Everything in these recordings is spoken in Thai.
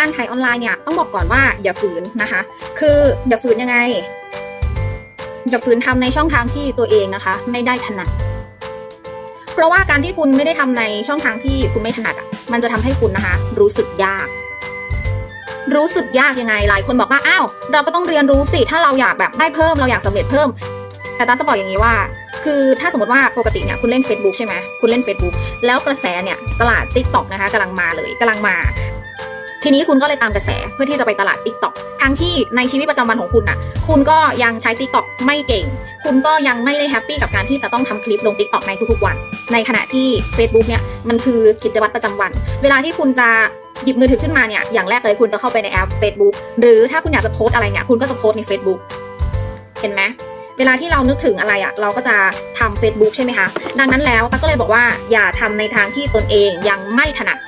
การขายออนไลน์เนี่ยต้องบอกก่อนว่าอย่าฝืนนะคะ คืออย่าฝืนยังไง อย่าฝืนทำในช่องทางที่ตัวเองนะคะ ไม่ได้ถนัด เพราะว่าการที่คุณไม่ได้ทำในช่องทางที่คุณไม่ถนัดอะ มันจะทำให้คุณนะคะ รู้สึกยาก รู้สึกยากยังไง หลายคนบอกว่าอ้าวเราก็ต้องเรียนรู้สิ ถ้าเราอยากแบบได้เพิ่ม เราอยากสำเร็จเพิ่ม แต่ตาจะบอกอย่างนี้ว่าคือถ้าสมมติว่าปกติเนี่ยคุณเล่น Facebook ใช่ไหมคุณเล่น Facebook แล้วกระแสเนี่ยตลาด Tik t o อกนะคะกำลังมาเลยกำลังมา ทีนี้คุณก็เลยตามกระแสเพื่อที่จะไปตลาด Tik t o อกทั้งที่ในชีวิตประจำวันของคุณอะคุณก็ยังใช้ Tik t o อกไม่เก่ง คุณก็ยังไม่ได้แฮปปี้กับการที่จะต้องทำคลิปลง Tik t o อกในทุกๆวัน ในขณะที่ Facebook เนี่ยมันคือกิจวัตรประจำวัน เวลาที่คุณจะหยิบมือถือขึ้นมาเนี่ยอย่างแรกเลยคุณจะเข้าไปในแอป Facebook หรือถ้าคุณอยากจะโพสอะไรเนี่ยคุณก็จะโพสใน Facebook เห็นไหมเวลาที่เรานึกถึงอะไรอะ่ะเราก็จะทำ Facebook ใช่ไหมคะ ดังนั้นแล้วตั๊กก็เลยบอกว่าอย่าทำในทางที่ตนเองยังไม่ถนัด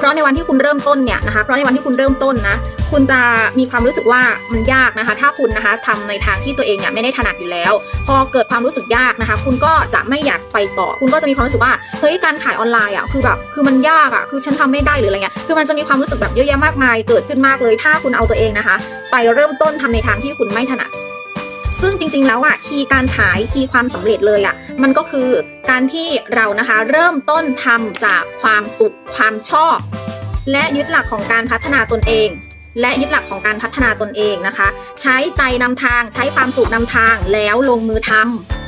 เพราะในวันที่คุณเริ่มต้นเนี่ยนะคะ เพราะในวันที่คุณเริ่มต้นนะ คุณจะมีความรู้สึกว่ามันยากนะคะ ถ้าคุณนะคะทำในทางที่ตัวเองเนี่ยไม่ได้ถนัดอยู่แล้ว พอเกิดความรู้สึกยากนะคะ คุณก็จะไม่อยากไปต่อ คุณก็จะมีความรู้สึกว่า เฮ้ย การขายออนไลน์อะ คือแบบ คือมันยากอะ คือฉันทำไม่ได้หรืออะไรเงี้ย คือมันจะมีความรู้สึกแบบเยอะแยะมากมาย เกิดขึ้นมากเลย ถ้าคุณเอาตัวเองนะคะ ไปเริ่มต้นทำในทางที่คุณไม่ถนัด ซึ่งจริงๆแล้วอะคีย์การขายคีย์ความสำเร็จเลยอะมันก็คือการที่เรานะคะเริ่มต้นทำจากความสุขความชอบ และยึดหลักของการพัฒนาตนเอง และยึดหลักของการพัฒนาตนเองนะคะ ใช้ใจนำทางใช้ความสุขนำทางแล้วลงมือทำ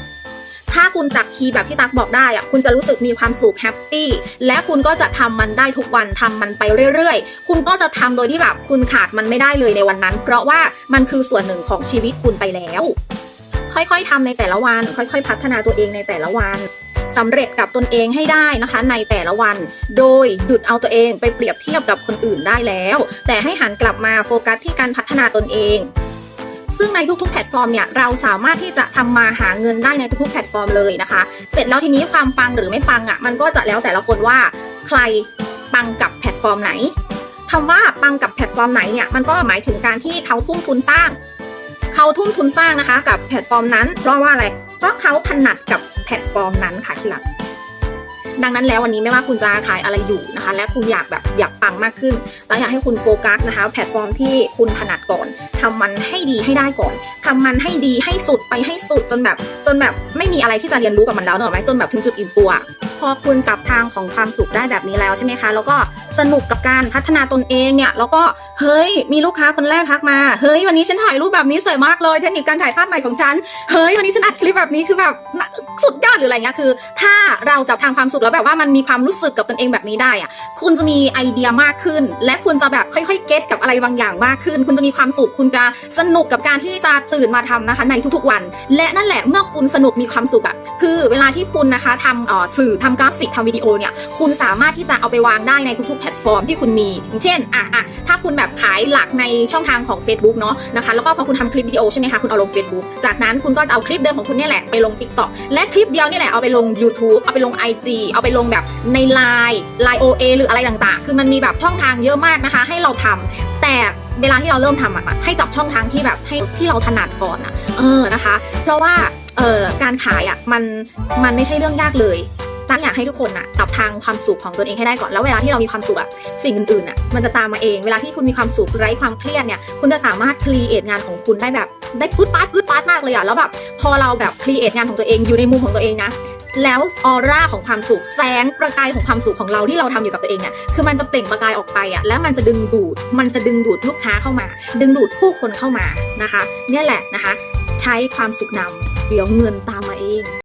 ถ้าคุณจับคีย์แบบที่ตักบอกได้อะคุณจะรู้สึกมีความสุขแฮปปี้และคุณก็จะทำมันได้ทุกวันทำมันไปเรื่อยๆ คุณก็จะทำโดยที่แบบคุณขาดมันไม่ได้เลยในวันนั้น เพราะว่ามันคือส่วนหนึ่งของชีวิตคุณไปแล้ว ค่อยๆทำในแต่ละวัน ค่อยๆ พัฒนาตัวเองในแต่ละวันสำเร็จกับตนเองให้ได้นะคะ ในแต่ละวัน โดยหยุดเอาตัวเองไปเปรียบเทียบกับคนอื่นได้แล้ว แต่ให้หันกลับมาโฟกัสที่การพัฒนาตนเอง ซึ่งในทุกๆแพลตฟอร์มเนี่ยเราสามารถที่จะทำมาหาเงินได้ในทุกๆแพลตฟอร์มเลยนะคะ เสร็จแล้วทีนี้ความปังหรือไม่ปังอะ่ะมันก็จะแล้วแต่ละคนว่าใครปังกับแพลตฟอร์มไหนคำว่าปังกับแพลตฟอร์มไหนเนี่ยมันก็หมายถึงการที่เขาทุ่มทุนสร้าง เขาทุ่มทุนสร้างนะคะ กับแพลตฟอร์มนั้นเพราะว่าอะไรเพราะเขาถนัดกับแพลตฟอร์มนั้นค่ะที่รัก ดังนั้นแล้ววันนี้ไม่ว่าคุณจะขายอะไรอยู่นะคะ และคุณอยากแบบอยากปังมากขึ้น เราอยากให้คุณโฟกัสนะคะ แพลตฟอร์มที่คุณถนัดก่อนทำมันให้ดีให้ได้ก่อนทำมันให้ดีให้สุดไปให้สุดจนแบบ จนแบบไม่มีอะไรที่จะเรียนรู้กับมันแล้วเนอะไหมจนแบบถึงจุดอิ่มตัว พอคุณจับทางของความสุขได้แบบนี้แล้วใช่ไหมคะ แล้วก็ สนุกกับการพัฒนาตนเองเนี่ยแล้วก็เฮ้ยมีลูกค้าคนแรกทักมาเฮ้ยวันนี้ฉันถ่ายรูปแบบนี้สวยมากเลยเทคนิคการถ่ายภาพใหม่ของฉันเฮ้ยวันนี้ฉันอัดคลิปแบบนี้คือแบบสุดยอดหรืออะไรเงี้ยคือ ถ้าเราจับทางความสุขแล้วแบบว่ามันมีความรู้สึกกับตนเองแบบนี้ได้อะคุณจะมีไอเดียมากขึ้น และคุณจะแบบค่อยๆเก็ตกับอะไรบางอย่างมากขึ้น คุณจะมีความสุขคุณจะสนุกกับการที่จะตื่นมาทำนะคะ ในทุกๆวัน และนั่นแหละเมื่อคุณสนุกมีความสุขอะคือเวลาที่คุณนะคะทำอ่อสื่อทำกราฟิกทำวิดีโอเนี่ยคุณสามารถที่จะเอาไปวางได้ในทุกๆแพลตฟอร์มที่คุณมีอย่างเช่นอะอะถ้าคุณแบบขายหลักในช่องทางของ Facebook เนาะนะคะแล้วก็พอคุณทำคลิปวิดีโอใช่ไหมคะคุณเอาลง Facebook จากนั้นคุณก็จะเอาคลิปเดิมของคุณนี่แหละไปลง TikTok และคลิปเดียวนี่แหละเอาไปลง YouTube เอาไปลง IG เอาไปลงแบบใน Line Line OA หรืออะไรต่างๆ คือมันมีแบบช่องทางเยอะมากนะคะ ให้เราทำแต่เวลาที่เราเริ่มทำอะให้จับช่องทางที่แบบให้ที่เราถนัดก่อนอะเออนะคะ เพราะว่าเอ่อการขายอะมันมันไม่ใช่เรื่องยากเลย ตั๊กอยากให้ทุกคนน่ะจับทางความสุขของตัวเองให้ได้ก่อนแล้วเวลาที่เรามีความสุขอะสิ่งอื่นๆน่ะมันจะตามมาเอง เวลาที่คุณมีความสุขไร้ความเครียดเนี่ยคุณจะสามารถครีเอทงานของคุณได้แบบได้ปื๊ดปาดปื๊ดปาดมากเลยอะแล้วแบบพอเราแบบครีเอทงานของตัวเองอยู่ในมุมของตัวเองนะแล้วออร่าของความสุขแสงประกายของความสุขของเราที่เราทำอยู่กับตัวเองเนี่ยคือมันจะเปล่งประกายออกไปอะแล้วมันจะดึงดูดมันจะดึงดูดลูกค้าเข้ามา ดึงดูดผู้คนเข้ามานะคะ เนี่ยแหละนะคะ ใช้ความสุขนำเดี๋ยวเงินตามมาเอง